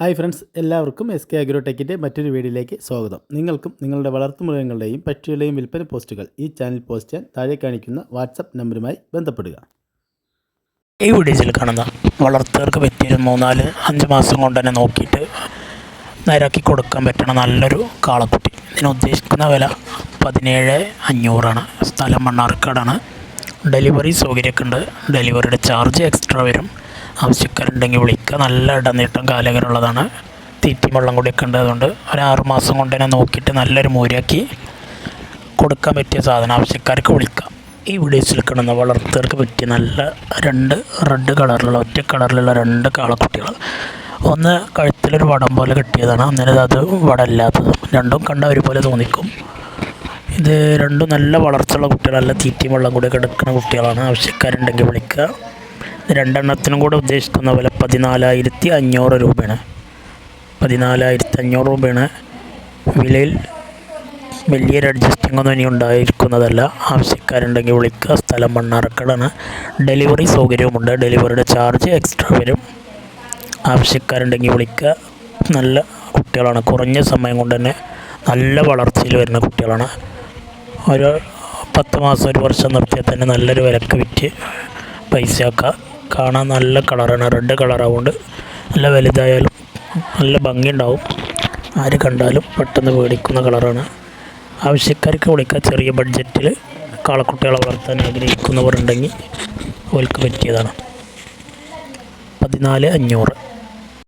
Hi friends എല്ലാവർക്കും S K അഗ്രോടെക്കിന്റെ മറ്റൊരു വീഡിയോയിലേക്ക് സ്വാഗതം. നിങ്ങൾക്കും നിങ്ങളുടെ വളർത്തുമൃഗങ്ങളുടെയും പക്ഷികളുടെയും വിൽപ്പന പോസ്റ്റുകൾ ഈ ചാനൽ പോസ്റ്റ് ചെയ്യാൻ താഴെ കാണിക്കുന്ന വാട്സപ്പ് നമ്പറുമായി ബന്ധപ്പെടുക. ഈ വീഡിയോസിൽ കാണുന്ന വളർത്തുകാർക്ക് പറ്റിയൊരു മൂന്നാൽ അഞ്ച് മാസം കൊണ്ട് തന്നെ നോക്കിയിട്ട് നേരാക്കി കൊടുക്കാൻ പറ്റണ നല്ലൊരു കാളക്കുട്ടി. ഇതിന് ഉദ്ദേശിക്കുന്ന വില പതിനേഴ് അഞ്ഞൂറാണ്. സ്ഥലം മണ്ണാർക്കാടാണ്. ഡെലിവറി സൗകര്യമൊക്കെ ഉണ്ട്. ഡെലിവറിയുടെ ചാർജ് എക്സ്ട്രാ വരും. ആവശ്യക്കാരുണ്ടെങ്കിൽ വിളിക്കുക. നല്ല ഇടനീട്ടം കാലകരമുള്ളതാണ് തീറ്റി വെള്ളം കൂടിയൊക്കെ ഉണ്ട് അതുകൊണ്ട് ഒരു ആറ് മാസം കൊണ്ട് തന്നെ നോക്കിയിട്ട് നല്ലൊരു മൂരാക്കി കൊടുക്കാൻ പറ്റിയ സാധനം. ആവശ്യക്കാർക്ക് വിളിക്കാം. ഈ വീഡിയോസിൽ കിടന്ന വളർത്തുകാർക്ക് പറ്റിയ നല്ല രണ്ട് റെഡ് കളറിലുള്ള ഒറ്റ കളറിലുള്ള രണ്ട് കാളക്കുട്ടികൾ ഒന്ന് കഴുത്തിലൊരു വടം പോലെ കെട്ടിയതാണ്. അന്നേരം അത് വടമില്ലാത്തത് രണ്ടും കണ്ട ഒരുപോലെ തോന്നിക്കും. ഇത് രണ്ടും നല്ല വളർച്ചയുള്ള കുട്ടികൾ നല്ല തീറ്റയും വെള്ളം കൂടി കിടക്കുന്ന കുട്ടികളാണ്. ആവശ്യക്കാരുണ്ടെങ്കിൽ വിളിക്കുക. രണ്ടെണ്ണത്തിനും കൂടെ ഉദ്ദേശിക്കുന്ന വില പതിനാലായിരത്തി അഞ്ഞൂറ് രൂപയാണ്. പതിനാലായിരത്തി അഞ്ഞൂറ് രൂപയാണ്. വിലയിൽ വലിയൊരു അഡ്ജസ്റ്റിംഗ് ഒന്നും ഇനി ഉണ്ടായിരിക്കുന്നതല്ല. ആവശ്യക്കാരുണ്ടെങ്കിൽ വിളിക്കുക. സ്ഥലം മണ്ണാർക്കടാണ്. ഡെലിവറി സൗകര്യവുമുണ്ട്. ഡെലിവറിയുടെ ചാർജ് എക്സ്ട്രാ വരും. ആവശ്യക്കാരുണ്ടെങ്കിൽ വിളിക്കുക. നല്ല കുട്ടികളാണ്. കുറഞ്ഞ സമയം കൊണ്ട് തന്നെ നല്ല വളർച്ചയിൽ വരുന്ന കുട്ടികളാണ്. ഒരു പത്ത് മാസം ഒരു വർഷം നിർത്തിയാൽ തന്നെ നല്ലൊരു വിലക്ക് വിറ്റ് പൈസയാക്കുക കാണാൻ നല്ല കളറാണ്. റെഡ് കളറാവുകൊണ്ട് നല്ല വലുതായാലും നല്ല ഭംഗിയുണ്ടാവും. ആര് കണ്ടാലും പെട്ടെന്ന് പേടിക്കുന്ന കളറാണ്. ആവശ്യക്കാർക്ക് വിളിക്കാൻ ചെറിയ ബഡ്ജറ്റിൽ കാളക്കുട്ടികളെ വളർത്താൻ ആഗ്രഹിക്കുന്നവരുണ്ടെങ്കിൽ അവർക്ക് പറ്റിയതാണ്. പതിനാല് അഞ്ഞൂറ്.